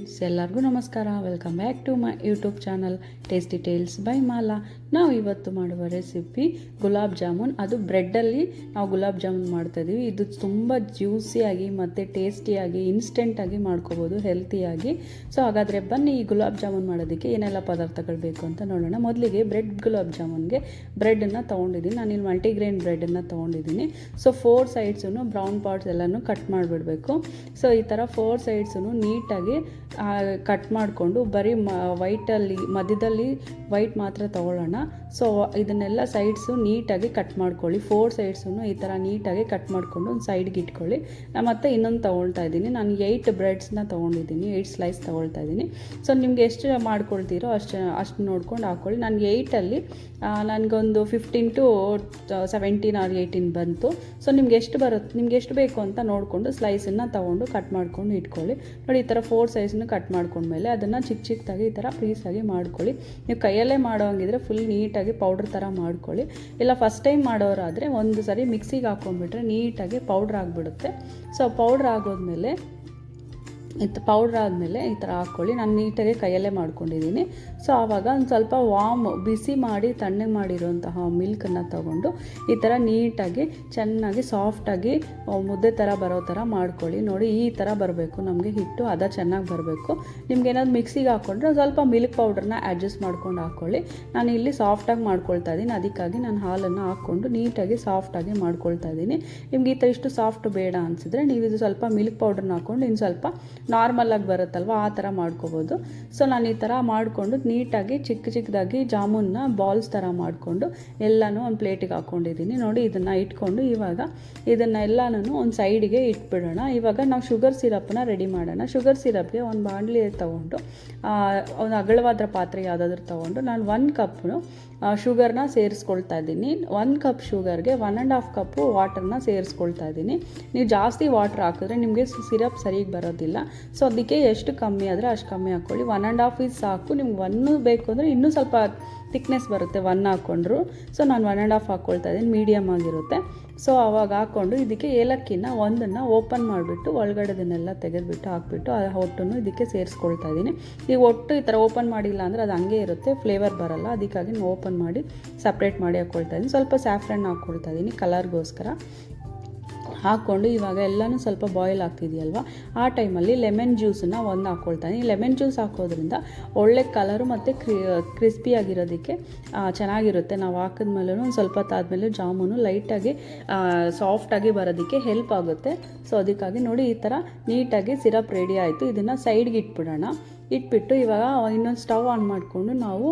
ಎಲ್ಲರಿಗೂ ನಮಸ್ಕಾರ. Welcome back to my YouTube channel tasty tales by Mala ನಾವು ಇವತ್ತು ಮಾಡುವ ರೆಸಿಪಿ ಗುಲಾಬ್ ಜಾಮೂನ್. ಅದು ಬ್ರೆಡ್ಡಲ್ಲಿ ನಾವು ಗುಲಾಬ್ ಜಾಮೂನ್ ಮಾಡ್ತಾಯಿದ್ದೀವಿ ಇದು ತುಂಬ ಜ್ಯೂಸಿಯಾಗಿ ಮತ್ತು ಟೇಸ್ಟಿಯಾಗಿ ಇನ್ಸ್ಟೆಂಟಾಗಿ ಮಾಡ್ಕೋಬೋದು ಹೆಲ್ತಿಯಾಗಿ ಸೊ ಹಾಗಾದರೆ ಬನ್ನಿ ಈ ಗುಲಾಬ್ ಜಾಮೂನ್ ಮಾಡೋದಕ್ಕೆ ಏನೆಲ್ಲ ಪದಾರ್ಥಗಳು ಬೇಕು ಅಂತ ನೋಡೋಣ. ಮೊದಲಿಗೆ ಬ್ರೆಡ್ ಗುಲಾಬ್ ಜಾಮೂನ್ಗೆ ಬ್ರೆಡನ್ನು ತೊಗೊಂಡಿದ್ದೀನಿ. ನಾನು ಇಲ್ಲಿ ಮಲ್ಟಿಗ್ರೇನ್ ಬ್ರೆಡನ್ನು ತೊಗೊಂಡಿದ್ದೀನಿ. ಸೊ ಫೋರ್ ಸೈಡ್ಸೂ ಬ್ರೌನ್ ಪಾರ್ಟ್ಸ್ ಎಲ್ಲನೂ ಕಟ್ ಮಾಡಿಬಿಡ್ಬೇಕು. ಸೊ ಈ ಥರ ಫೋರ್ ಸೈಡ್ಸೂ ನೀಟಾಗಿ ಕಟ್ ಮಾಡಿಕೊಂಡು ಬರೀ ಮ ವೈಟಲ್ಲಿ ಮಧ್ಯದಲ್ಲಿ ವೈಟ್ ಮಾತ್ರ ತೊಗೊಳ್ಳೋಣ. ಸೊ ಇದನ್ನೆಲ್ಲ ಸೈಡ್ಸು ನೀಟಾಗಿ ಕಟ್ ಮಾಡ್ಕೊಳ್ಳಿ. ಫೋರ್ ಸೈಡ್ಸನ್ನು ಈ ಥರ ನೀಟಾಗಿ ಕಟ್ ಮಾಡಿಕೊಂಡು ಒಂದು ಸೈಡ್ಗೆ ಇಟ್ಕೊಳ್ಳಿ. ನಾನು ಮತ್ತೆ ಇನ್ನೊಂದು ತೊಗೊಳ್ತಾ ಇದ್ದೀನಿ. ನಾನು ಏಯ್ಟ್ ಬ್ರೆಡ್ಸ್ನ ತೊಗೊಂಡಿದ್ದೀನಿ. ಏಯ್ಟ್ ಸ್ಲೈಸ್ ತೊಗೊಳ್ತಾ ಇದ್ದೀನಿ. ಸೊ ನಿಮ್ಗೆ ಎಷ್ಟು ಮಾಡ್ಕೊಳ್ತೀರೋ ಅಷ್ಟು ಅಷ್ಟು ನೋಡ್ಕೊಂಡು ಹಾಕ್ಕೊಳ್ಳಿ. ನಾನು ಏಯ್ಟಲ್ಲಿ ನನಗೊಂದು fifteen to seventeen or eighteen ಬಂತು. ಸೊ ನಿಮ್ಗೆ ಎಷ್ಟು ಬರುತ್ತೆ ನಿಮ್ಗೆ ಎಷ್ಟು ಬೇಕು ಅಂತ ನೋಡಿಕೊಂಡು ಸ್ಲೈಸನ್ನು ತೊಗೊಂಡು ಕಟ್ ಮಾಡ್ಕೊಂಡು ಇಟ್ಕೊಳ್ಳಿ. ನೋಡಿ, ಈ ಥರ ಫೋರ್ ಸೈಜನ್ನು ಕಟ್ ಮಾಡ್ಕೊಂಡ್ಮೇಲೆ ಅದನ್ನು ಚಿಕ್ಕ ಚಿಕ್ಕದಾಗಿ ಈ ಥರ ಪೀಸಾಗಿ ಮಾಡ್ಕೊಳ್ಳಿ. ನೀವು ಕೈಯಲ್ಲೇ ಮಾಡೋಂಗಿದ್ರೆ ಫುಲ್ ನೀಟಾಗಿ ಪೌಡ್ರ್ ಥರ ಮಾಡ್ಕೊಳ್ಳಿ. ಇಲ್ಲ ಫಸ್ಟ್ ಟೈಮ್ ಮಾಡೋರಾದರೆ ಒಂದು ಸರಿ ಮಿಕ್ಸಿಗೆ ಹಾಕ್ಕೊಂಡ್ಬಿಟ್ರೆ ನೀಟಾಗಿ ಪೌಡ್ರ್ ಆಗಿಬಿಡುತ್ತೆ. ಸೊ ಪೌಡ್ರ್ ಆಗೋದ್ಮೇಲೆ ಇದು ಪೌಡ್ರ್ ಆದಮೇಲೆ ಈ ಥರ ಹಾಕ್ಕೊಳ್ಳಿ ನಾನು ನೀಟಾಗಿ ಕೈಯಲ್ಲೇ ಮಾಡ್ಕೊಂಡಿದ್ದೀನಿ ಸೊ ಆವಾಗ ಒಂದು ಸ್ವಲ್ಪ ವಾಮ್ ಬಿಸಿ ಮಾಡಿ ತಣ್ಣಗೆ ಮಾಡಿರುವಂತಹ ಮಿಲ್ಕನ್ನು ತಗೊಂಡು ಈ ಥರ ನೀಟಾಗಿ ಚೆನ್ನಾಗಿ ಸಾಫ್ಟಾಗಿ ಮುದ್ದೆ ಥರ ಬರೋ ಥರ ಮಾಡ್ಕೊಳ್ಳಿ. ನೋಡಿ, ಈ ಥರ ಬರಬೇಕು. ನಮಗೆ ಹಿಟ್ಟು ಅದ ಚೆನ್ನಾಗಿ ಬರಬೇಕು. ನಿಮ್ಗೆ ಏನಾದ್ರು ಮಿಕ್ಸಿಗೆ ಹಾಕ್ಕೊಂಡ್ರೆ ಸ್ವಲ್ಪ ಮಿಲ್ಕ್ ಪೌಡ್ರನ್ನ ಅಡ್ಜಸ್ಟ್ ಮಾಡ್ಕೊಂಡು ಹಾಕ್ಕೊಳ್ಳಿ ನಾನು ಇಲ್ಲಿ ಸಾಫ್ಟಾಗಿ ಮಾಡ್ಕೊಳ್ತಾ ಇದ್ದೀನಿ ಅದಕ್ಕಾಗಿ ನಾನು ಹಾಲನ್ನು ಹಾಕ್ಕೊಂಡು ನೀಟಾಗಿ ಸಾಫ್ಟಾಗಿ ಮಾಡ್ಕೊಳ್ತಾ ಇದ್ದೀನಿ ನಿಮ್ಗೆ ಈ ಥರ ಇಷ್ಟು ಸಾಫ್ಟ್ ಬೇಡ ಅನಿಸಿದ್ರೆ ನೀವು ಇದು ಸ್ವಲ್ಪ ಮಿಲ್ಕ್ ಪೌಡ್ರನ್ನ ಹಾಕ್ಕೊಂಡು ಇನ್ನು ಸ್ವಲ್ಪ ನಾರ್ಮಲಾಗಿ ಬರುತ್ತಲ್ವ? ಆ ಥರ ಮಾಡ್ಕೋಬೋದು. ಸೊ ನಾನು ಈ ಥರ ಮಾಡಿಕೊಂಡು ನೀಟಾಗಿ, ಚಿಕ್ಕ ಚಿಕ್ಕದಾಗಿ ಜಾಮೂನ್ನ ಬಾಲ್ಸ್ ಥರ ಮಾಡಿಕೊಂಡು ಎಲ್ಲನೂ ಒಂದು ಪ್ಲೇಟಿಗೆ ಹಾಕ್ಕೊಂಡಿದ್ದೀನಿ ನೋಡಿ, ಇದನ್ನು ಇಟ್ಕೊಂಡು ಇವಾಗ ಇದನ್ನು ಎಲ್ಲನೂ ಒಂದು ಸೈಡಿಗೆ ಇಟ್ಬಿಡೋಣ. ಇವಾಗ ನಾವು ಶುಗರ್ ಸಿರಪ್ನ ರೆಡಿ ಮಾಡೋಣ. ಶುಗರ್ ಸಿರಪ್ಗೆ ಒಂದು ಬಾಣಲಿ ತೊಗೊಂಡು ಒಂದು ಅಗಲವಾದ ಪಾತ್ರೆ ಯಾವುದಾದ್ರೂ ತೊಗೊಂಡು ನಾನು ಒನ್ ಕಪ್ಪು ಶುಗರ್ನ ಸೇರಿಸ್ಕೊಳ್ತಾ ಇದ್ದೀನಿ. ಒಂದು ಕಪ್ ಶುಗರ್ಗೆ ಒನ್ ಆ್ಯಂಡ್ ಹಾಫ್ ಕಪ್ಪು ವಾಟರ್ನ ಸೇರಿಸ್ಕೊಳ್ತಾ ಇದ್ದೀನಿ. ನೀವು ಜಾಸ್ತಿ ವಾಟರ್ ಹಾಕಿದ್ರೆ ನಿಮಗೆ ಸಿರಪ್ ಸರಿಗೆ ಬರೋದಿಲ್ಲ. ಸೊ ಅದಕ್ಕೆ ಎಷ್ಟು ಕಮ್ಮಿ ಆದರೆ ಅಷ್ಟು ಕಮ್ಮಿ ಹಾಕ್ಕೊಳ್ಳಿ ಒನ್ ಆ್ಯಂಡ್ ಹಾಫ್ ಇಸ್ ಸಾಕು. ನಿಮ್ಗೆ ಒನ್ನು ಬೇಕು ಅಂದರೆ ಇನ್ನೂ ಸ್ವಲ್ಪ ತಿಕ್ನೆಸ್ ಬರುತ್ತೆ ಒನ್ ಹಾಕ್ಕೊಂಡ್ರು ಸೊ ನಾನು ಒನ್ ಆ್ಯಂಡ್ ಹಾಫ್ ಹಾಕ್ಕೊಳ್ತಾ ಇದ್ದೀನಿ. ಮೀಡಿಯಮ್ ಆಗಿರುತ್ತೆ. ಸೊ ಅವಾಗ ಹಾಕ್ಕೊಂಡು ಇದಕ್ಕೆ ಏಲಕ್ಕಿನ ಒಂದನ್ನು ಓಪನ್ ಮಾಡಿಬಿಟ್ಟು ಒಳಗಡೆದನ್ನೆಲ್ಲ ತೆಗೆದುಬಿಟ್ಟು ಹಾಕ್ಬಿಟ್ಟು ಆ ಹೊಟ್ಟನ್ನು ಇದಕ್ಕೆ ಸೇರಿಸ್ಕೊಳ್ತಾ ಇದ್ದೀನಿ. ಈಗ ಒಟ್ಟು ಈ ಥರ ಓಪನ್ ಮಾಡಿಲ್ಲ ಅಂದರೆ ಅದು ಹಂಗೆ ಇರುತ್ತೆ ಫ್ಲೇವರ್ ಬರಲ್ಲ. ಅದಕ್ಕಾಗಿ ಓಪನ್ ಮಾಡಿ ಸಪ್ರೇಟ್ ಮಾಡಿ ಹಾಕ್ಕೊಳ್ತಾ ಇದ್ದೀನಿ. ಸ್ವಲ್ಪ ಸ್ಯಾಫ್ರನ್ ಹಾಕ್ಕೊಳ್ತಾ ಇದ್ದೀನಿ ಕಲರ್ಗೋಸ್ಕರ ಹಾಕ್ಕೊಂಡು ಇವಾಗ ಎಲ್ಲನೂ ಸ್ವಲ್ಪ ಬಾಯ್ಲ್ ಆಗ್ತಿದೆಯಲ್ವ? ಆ ಟೈಮಲ್ಲಿ ಲೆಮನ್ ಜ್ಯೂಸನ್ನು ಒಂದು ಹಾಕ್ಕೊಳ್ತಾನೆ ಲೆಮನ್ ಜ್ಯೂಸ್ ಹಾಕೋದ್ರಿಂದ ಒಳ್ಳೆ ಕಲರು ಮತ್ತು ಕ್ರಿ ಕ್ರಿಸ್ಪಿಯಾಗಿರೋದಕ್ಕೆ ಚೆನ್ನಾಗಿರುತ್ತೆ. ನಾವು ಹಾಕಿದ್ಮೇಲೂ ಒಂದು ಸ್ವಲ್ಪ ಹೊತ್ತಾದಮೇಲೆ ಜಾಮೂನು ಲೈಟಾಗಿ ಸಾಫ್ಟಾಗಿ ಬರೋದಕ್ಕೆ ಹೆಲ್ಪ್ ಆಗುತ್ತೆ. ಸೊ ಅದಕ್ಕಾಗಿ ನೋಡಿ ಈ ಥರ ನೀಟಾಗಿ ಸಿರಪ್ ರೆಡಿ ಆಯಿತು. ಇದನ್ನು ಸೈಡ್ಗೆ ಇಟ್ಬಿಡೋಣ. ಇಟ್ಬಿಟ್ಟು ಇವಾಗ ಇನ್ನೊಂದು ಸ್ಟವ್ ಆನ್ ಮಾಡಿಕೊಂಡು ನಾವು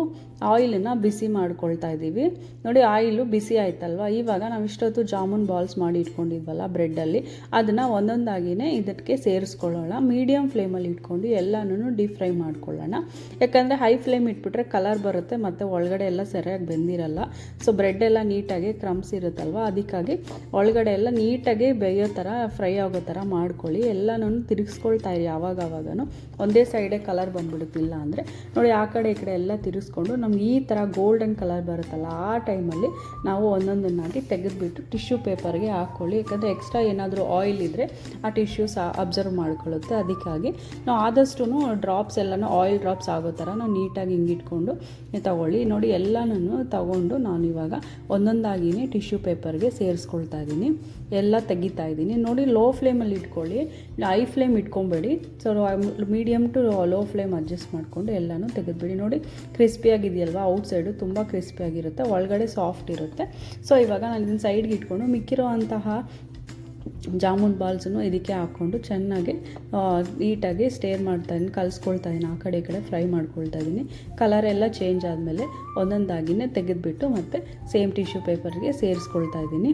ಆಯಿಲನ್ನು ಬಿಸಿ ಮಾಡ್ಕೊಳ್ತಾ ಇದ್ದೀವಿ. ನೋಡಿ ಆಯಿಲು ಬಿಸಿ ಆಯ್ತಲ್ವ? ಇವಾಗ ನಾವು ಇಷ್ಟೊತ್ತು ಜಾಮೂನ್ ಬಾಲ್ಸ್ ಮಾಡಿ ಇಟ್ಕೊಂಡಿದ್ವಲ್ಲ ಬ್ರೆಡ್ಡಲ್ಲಿ, ಅದನ್ನು ಒಂದೊಂದಾಗಿಯೇ ಇದಕ್ಕೆ ಸೇರಿಸ್ಕೊಳ್ಳೋಣ. ಮೀಡಿಯಮ್ ಫ್ಲೇಮಲ್ಲಿ ಇಟ್ಕೊಂಡು ಎಲ್ಲನೂ ಡೀಪ್ ಫ್ರೈ ಮಾಡ್ಕೊಳ್ಳೋಣ. ಯಾಕಂದರೆ ಹೈ ಫ್ಲೇಮ್ ಇಟ್ಬಿಟ್ರೆ ಕಲರ್ ಬರುತ್ತೆ, ಮತ್ತು ಒಳಗಡೆ ಎಲ್ಲ ಸರಿಯಾಗಿ ಬೆಂದಿರಲ್ಲ. ಸೊ ಬ್ರೆಡ್ ಎಲ್ಲ ನೀಟಾಗಿ ಕ್ರಮ್ಸ್ ಇರುತ್ತಲ್ವ? ಅದಕ್ಕಾಗಿ ಒಳಗಡೆ ಎಲ್ಲ ನೀಟಾಗಿ ಬೇಯೋ ಥರ ಫ್ರೈ ಆಗೋ ಥರ ಮಾಡ್ಕೊಳ್ಳಿ. ಎಲ್ಲನೂ ತಿರುಗಿಸ್ಕೊಳ್ತಾ ಇರಿ ಯಾವಾಗ ಆವಾಗನು ಒಂದೇ ಸೈಡೇ ಕಲರ್ ಬಂದ್ಬಿಡುತ್ತಿಲ್ಲ ಅಂದರೆ ನೋಡಿ ಆ ಕಡೆ ಈ ಕಡೆ ಎಲ್ಲ ತಿರುಗಿಸ್ಕೊಂಡು ನಮ್ಗೆ ಈ ಥರ ಗೋಲ್ಡನ್ ಕಲರ್ ಬರುತ್ತಲ್ಲ ಆ ಟೈಮಲ್ಲಿ ನಾವು ಒಂದೊಂದನ್ನಾಗಿ ತೆಗೆದುಬಿಟ್ಟು ಟಿಶ್ಯೂ ಪೇಪರ್ಗೆ ಹಾಕ್ಕೊಳ್ಳಿ ಯಾಕಂದರೆ ಎಕ್ಸ್ಟ್ರಾ ಏನಾದರೂ ಆಯಿಲ್ ಇದ್ದರೆ ಆ ಟಿಶ್ಯೂಸ್ ಅಬ್ಸರ್ವ್ ಮಾಡ್ಕೊಳ್ಳುತ್ತೆ. ಅದಕ್ಕಾಗಿ ನಾವು ಆದಷ್ಟು ಡ್ರಾಪ್ಸ್ ಎಲ್ಲನೂ ಆಯಿಲ್ ಡ್ರಾಪ್ಸ್ ಆಗೋ ಥರ ನಾವು ನೀಟಾಗಿ ಹಿಂಗಿಟ್ಕೊಂಡು ತಗೊಳ್ಳಿ. ನೋಡಿ ಎಲ್ಲನೂ ತಗೊಂಡು ನಾನು ಇವಾಗ ಒಂದೊಂದಾಗಿನೇ ಟಿಶ್ಯೂ ಪೇಪರ್ಗೆ ಸೇರಿಸ್ಕೊಳ್ತಾ ಇದ್ದೀನಿ. ಎಲ್ಲ ತೆಗಿತಾ ಇದ್ದೀನಿ. ನೋಡಿ ಲೋ ಫ್ಲೇಮಲ್ಲಿ ಇಟ್ಕೊಳ್ಳಿ. High flame ಇಟ್ಕೊಬೇಡಿ. So medium to low flame adjust ಮಾಡಿಕೊಂಡು ಎಲ್ಲನೂ ತೆಗೆದುಬಿಡಿ. ನೋಡಿ ಕ್ರಿಸ್ಪಿಯಾಗಿದೆಯಲ್ವಾ ಔಟ್ ಸೈಡು ತುಂಬ ಕ್ರಿಸ್ಪಿಯಾಗಿರುತ್ತೆ ಒಳಗಡೆ ಸಾಫ್ಟ್ ಇರುತ್ತೆ. ಸೊ ಇವಾಗ ನಾನು ಇದನ್ನು ಸೈಡ್ಗೆ ಇಟ್ಕೊಂಡು ಮಿಕ್ಕಿರೋ ಅಂತಹ ಜಾಮೂನ್ ಬಾಲ್ಸನ್ನು ಇದಕ್ಕೆ ಹಾಕ್ಕೊಂಡು ಚೆನ್ನಾಗಿ ನೀಟಾಗಿ ಸ್ಟೇರ್ ಮಾಡ್ತಾ ಇದ್ದೀನಿ ಕಲಿಸ್ಕೊಳ್ತಾ ಇದ್ದೀನಿ ಆ ಕಡೆ ಈ ಕಡೆ ಫ್ರೈ ಮಾಡ್ಕೊಳ್ತಾ ಇದ್ದೀನಿ ಕಲರ್ ಎಲ್ಲ ಚೇಂಜ್ ಆದಮೇಲೆ ಒಂದೊಂದಾಗಿನೇ ತೆಗೆದುಬಿಟ್ಟು ಮತ್ತು ಸೇಮ್ ಟಿಶ್ಯೂ ಪೇಪರ್ಗೆ ಸೇರಿಸ್ಕೊಳ್ತಾ ಇದ್ದೀನಿ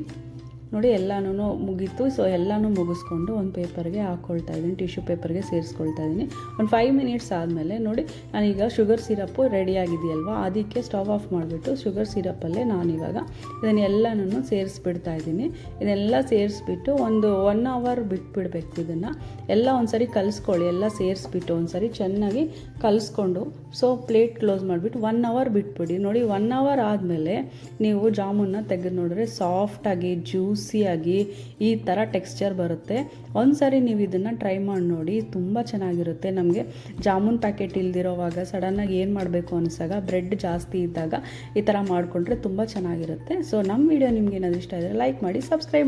ನೋಡಿ ಎಲ್ಲನೂ ಮುಗೀತು. ಸೊ ಎಲ್ಲನೂ ಮುಗಿಸ್ಕೊಂಡು ಒಂದು ಪೇಪರ್ಗೆ ಹಾಕ್ಕೊಳ್ತಾ ಇದ್ದೀನಿ, ಟಿಶ್ಯೂ ಪೇಪರ್ಗೆ ಸೇರಿಸ್ಕೊಳ್ತಾ ಇದ್ದೀನಿ. ಒಂದು ಫೈವ್ ಮಿನಿಟ್ಸ್ ಆದಮೇಲೆ ನೋಡಿ ನಾನೀಗ ಶುಗರ್ ಸಿರಪ್ಪು ರೆಡಿ ಆಗಿದೆಯಲ್ವ, ಅದಕ್ಕೆ ಸ್ಟವ್ ಆಫ್ ಮಾಡಿಬಿಟ್ಟು ಶುಗರ್ ಸಿರಪ್ಪಲ್ಲೇ ನಾನಿವಾಗ ಇದನ್ನೆಲ್ಲನೂ ಸೇರಿಸ್ಬಿಡ್ತಾ ಇದ್ದೀನಿ. ಇದೆಲ್ಲ ಸೇರಿಸ್ಬಿಟ್ಟು ಒಂದು ಒನ್ ಅವರ್ ಬಿಟ್ಬಿಡ್ಬೇಕು ಇದನ್ನು. ಎಲ್ಲ ಒಂದು ಸರಿ ಕಲಿಸ್ಕೊಳ್ಳಿ, ಎಲ್ಲ ಸೇರಿಸ್ಬಿಟ್ಟು ಒಂದು ಸರಿ ಚೆನ್ನಾಗಿ ಕಲಿಸ್ಕೊಂಡು ಸೊ ಪ್ಲೇಟ್ ಕ್ಲೋಸ್ ಮಾಡಿಬಿಟ್ಟು ಒನ್ ಅವರ್ ಬಿಟ್ಬಿಡಿ. ನೋಡಿ ಒನ್ ಅವರ್ ಆದಮೇಲೆ ನೀವು ಜಾಮೂನ್ನ ತೆಗೆದು ನೋಡಿದ್ರೆ ಸಾಫ್ಟಾಗಿ ಜ್ಯೂಸ್ ಜ್ಯೂಸಿಯಾಗಿ ಈ ಥರ ಟೆಕ್ಸ್ಚರ್ ಬರುತ್ತೆ. ಒಂದ್ಸರಿ ನೀವು ಇದನ್ನು ಟ್ರೈ ಮಾಡಿ ನೋಡಿ, ತುಂಬ ಚೆನ್ನಾಗಿರುತ್ತೆ. ನಮಗೆ ಜಾಮೂನ್ ಪ್ಯಾಕೆಟ್ ಇಲ್ದಿರೋವಾಗ ಸಡನ್ನಾಗಿ ಏನು ಮಾಡಬೇಕು ಅನಿಸಾಗ ಬ್ರೆಡ್ ಜಾಸ್ತಿ ಇದ್ದಾಗ ಈ ಥರ ಮಾಡಿಕೊಂಡ್ರೆ ತುಂಬ ಚೆನ್ನಾಗಿರುತ್ತೆ. ಸೊ ನಮ್ಮ ವಿಡಿಯೋ ನಿಮ್ಗೆ ಏನಾದರೂ ಇಷ್ಟ ಆದರೆ ಲೈಕ್ ಮಾಡಿ ಸಬ್ಸ್ಕ್ರೈಬ್